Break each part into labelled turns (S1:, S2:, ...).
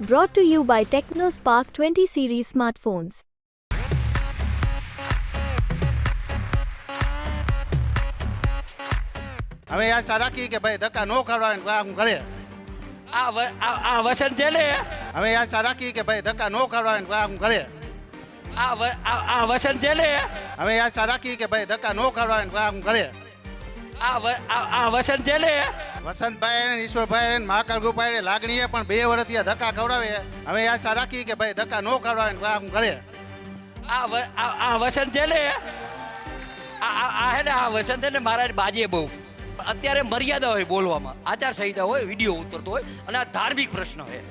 S1: Brought to you by TechnoSpark 20 series smartphones.
S2: હવે આશા રાખી કે ભાઈ ધક્કા નો કરવા કામ કરે
S3: આ વ- આ આ વસંત છે ને?
S2: હવે આશા રાખી કે ભાઈ ધક્કા નો કરવા કામ કરે
S3: આ વ- આ આ વસંત છે ને?
S2: હવે આશા રાખી કે ભાઈ ધક્કા નો કરવા કામ કરે
S3: આ વ- આ આ વસંત છે ને?
S2: વસંતભાઈ ને ઈશ્વરભાઈ ને મહાકાલ ગોપાઈ લાગણીએ પણ બે વર્ષથી ધક્કા ખવડાવે. હવે આશા રાખી કે ભાઈ ધક્કા ન ખવડાવે કામ કરે.
S3: આ આ વસંત છે ને, આ હે ને, આ વસંત છે ને મારા બાજીએ બહુ. અત્યારે મર્યાદા હોય બોલવામાં. આચાર સંહિતા હોય, વીડિયો ઉતરતો હોય, અને આ ધાર્મિક પ્રશ્ન હોય.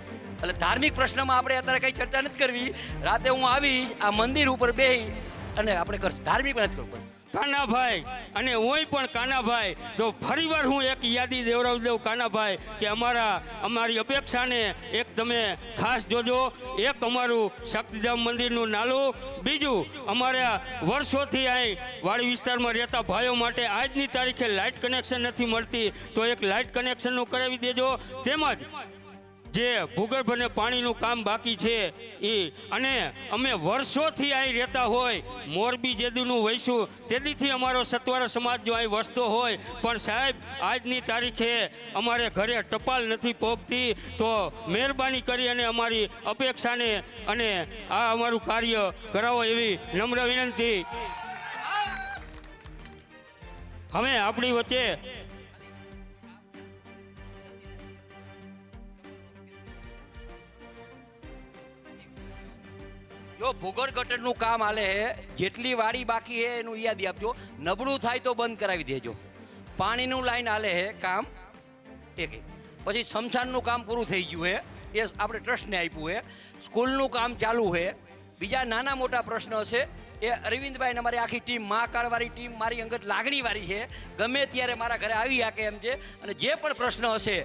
S3: એટલે ધાર્મિક પ્રશ્નમાં આપણે અત્યારે કઈ ચર્ચા નથી કરવી. રાતે હું આવીશ, આ મંદિર ઉપર બે અને આપણે કરશું. ધાર્મિક નથી કરવું.
S4: કાનાભાઈ અને હું પણ કાનાભાઈ. તો ફરીવાર હું એક યાદી દેવડાવી દઉં કાનાભાઈ, કે અમારા, અમારી અપેક્ષાને એક તમે ખાસ જોજો. એક અમારું શક્તિધામ મંદિરનું નાલું, બીજું અમારા વર્ષોથી અહીં વાડી વિસ્તારમાં રહેતા ભાઈઓ માટે આજની તારીખે લાઇટ કનેક્શન નથી મળતી, તો એક લાઇટ કનેક્શનનું કરાવી દેજો. તેમજ જે ભૂગર્ભ અને પાણીનું કામ બાકી છે એ અને અમે વર્ષોથી અહીં રહેતા હોય મોરબી જેદીનું વહીશું તેદીથી અમારો સત્વારા સમાજ જો અહીં વસતો હોય પણ સાહેબ આજની તારીખે અમારે ઘરે ટપાલ નથી પહોંચતી તો મહેરબાની કરી અને અમારી અપેક્ષાને અને આ અમારું કાર્ય કરાવો એવી નમ્ર વિનંતી. હવે આપણી વચ્ચે
S3: જો ભૂગોળ ગટરનું કામ હાલે હે, જેટલી વાડી બાકી હે એનું યાદી આપજો. નબળું થાય તો બંધ કરાવી દેજો. પાણીનું લાઈન હાલે હે કામ એક. પછી સ્મશાનનું કામ પૂરું થઈ ગયું હે, એ આપણે ટ્રસ્ટને આપ્યું હે. સ્કૂલનું કામ ચાલુ હે. બીજા નાના મોટા પ્રશ્નો છે એ અરવિંદભાઈને અમારી આખી ટીમ મહાકાળવાળી ટીમ, મારી અંગત લાગણીવાળી છે ગમે ત્યારે મારા ઘરે આવી શકે એમ છે. અને જે પણ પ્રશ્ન હશે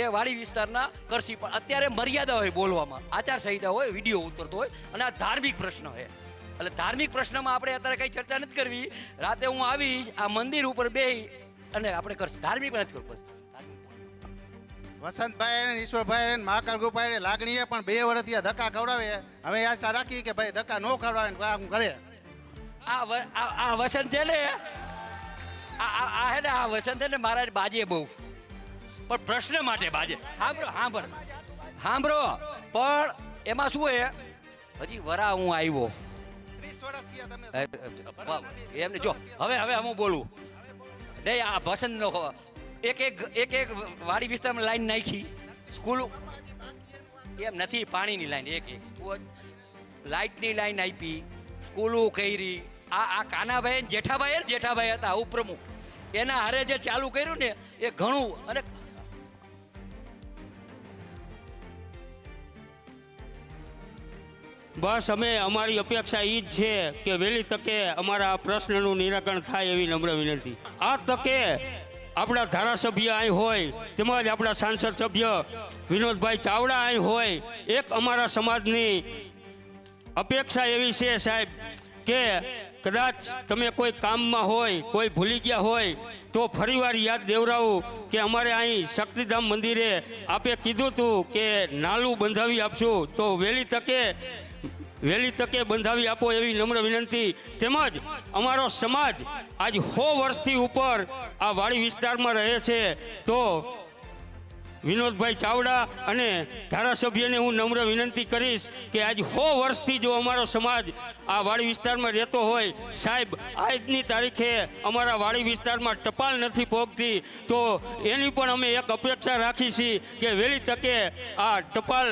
S3: એ વાડી વિસ્તારના કરશી પણ અત્યારે મર્યાદા હોય બોલવામાં. આચાર સંહિતા હોય વીડિયો ઉતરતો હોય અને આ ધાર્મિક પ્રશ્ન હોય એટલે ધાર્મિક પ્રશ્નમાં આપણે અત્યારે કંઈ ચર્ચા નથી કરવી. રાતે હું આવીશ આ મંદિર ઉપર બે અને આપણે કરશું. ધાર્મિક નથી કરવું
S2: વસંતભાઈ ઈશ્વરભાઈ ને મહાકાલ ગોપાઈ લાગણીએ પણ બે વર્ષથી આ ધક્કા ખવડાવે હવે આશા રાખી કે ભાઈ ધક્કા ન ખવડાવે આમ કરે.
S3: આ વસંત છે ને આ આ આ હે ને આ વસંત છે ને મારા બાજે બહુ. પણ પ્રશ્ન માટે બાજે. સાંભળો સાંભળ સાંભળો પણ એમાં શું હે હજી વરા હું આવ્યો. એ, એ, એમને જો હવે હવે હું બોલું. નહીં આ વસંતનો એક એક એક એક વાડી વિસ્તારમાં લાઈન નાખી. સ્કૂલ એમ નથી પાણીની લાઈન એક એક. લાઇટની લાઈન આપી સ્કૂલો કરી. આ આ કાનાભાઈ જેઠાભાઈ ને જેઠાભાઈ હતા ઉપપ્રમુખ એના હારે જે ચાલુ કર્યું ને એ ઘણું અને
S4: બસ અમે, અમારી અપેક્ષા એ જ છે કે વહેલી તકે અમારા પ્રશ્નનું નિરાકરણ થાય એવી નમ્ર વિનંતી. આ તકે આપણા ધારાસભ્ય અહીં હોય, તેમજ આપણા સાંસદ સભ્ય વિનોદભાઈ ચાવડા અહીં હોય, એક અમારા સમાજની અપેક્ષા એવી છે સાહેબ કે કદાચ તમે કોઈ કામમાં હોય, કોઈ ભૂલી ગયા હોય, તો ફરીવાર યાદ દેવરાવું કે અમારે અહીં શક્તિધામ મંદિરે આપે કીધું હતું કે નાલું બંધાવી આપશું, તો વહેલી તકે વહેલી તકે બંધાવી આપો એવી નમ્ર વિનંતી. તેમજ અમારો સમાજ આજ સો વર્ષથી ઉપર આ વાડી વિસ્તારમાં રહે છે, તો વિનોદભાઈ ચાવડા અને ધારાસભ્યને હું નમ્ર વિનંતી કરીશ કે આજ સો વર્ષથી જો અમારો સમાજ આ વાડી વિસ્તારમાં રહેતો હોય, સાહેબ, આજની તારીખે અમારા વાડી વિસ્તારમાં ટપાલ નથી પહોંચતી તો એની પણ અમે એક અપેક્ષા રાખી છીએ કે વહેલી તકે આ ટપાલ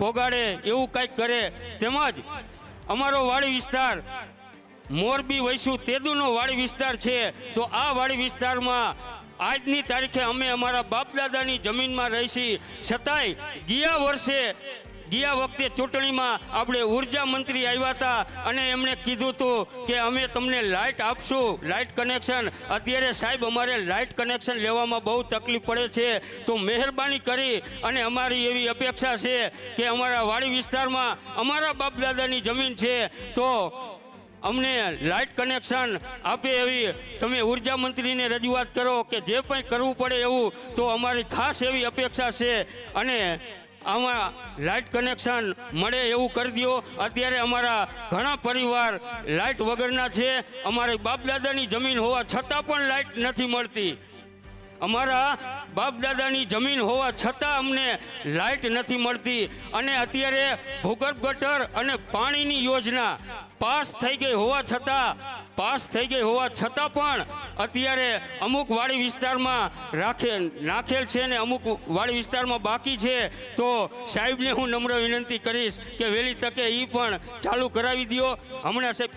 S4: પોગાડે, એવું કંઈક કરે. તેમજ અમારો વાડી વિસ્તાર મોરબી વૈસુ તેદુનો વાડી વિસ્તાર છે, તો આ વાડી વિસ્તારમાં આજની તારીખે અમે અમારા બાપદાદાની જમીનમાં રહીશી. છતાંય ગયા વર્ષે, ગયા વખતે ચૂંટણીમાં આપણે ઊર્જા મંત્રી આવ્યા હતા અને એમણે કીધું હતું કે અમે તમને લાઇટ આપશું, લાઇટ કનેક્શન. અત્યારે સાહેબ, અમારે લાઇટ કનેક્શન લેવામાં બહુ તકલીફ પડે છે. તો મહેરબાની કરી અને અમારી એવી અપેક્ષા છે કે અમારા વાડી વિસ્તારમાં અમારા બાપદાદાની જમીન છે. તો અમને લાઇટ કનેક્શન આપે એવી તમે ઊર્જા મંત્રીને રજૂઆત કરો કે જે કંઈ કરવું પડે એવું, તો અમારી ખાસ એવી અપેક્ષા છે. અને આમાં લાઇટ કનેક્શન મળે એવું કરી દો અત્યારે અમારા ઘણા પરિવાર લાઇટ વગરના છે. અમારી બાપદાદાની જમીન હોવા છતાં પણ લાઇટ નથી મળતી. અમારા બાપ દાદાની જમીન હોવા છતાં અમને લાઇટ નથી મળતી અને અત્યારે ભૂગર્ભ ગટર અને પાણીની યોજના પાસ થઈ ગઈ હોવા છતાં, પાસ થઈ ગઈ હોવા છતાં પણ અત્યારે અમુક વાડી વિસ્તારમાં રાખે, નાખેલ છે ને અમુક વાડી વિસ્તારમાં બાકી છે, તો સાહેબને હું નમ્ર વિનંતી કરીશ કે વહેલી તકે એ પણ ચાલુ કરાવી દો હમણાં સાહેબ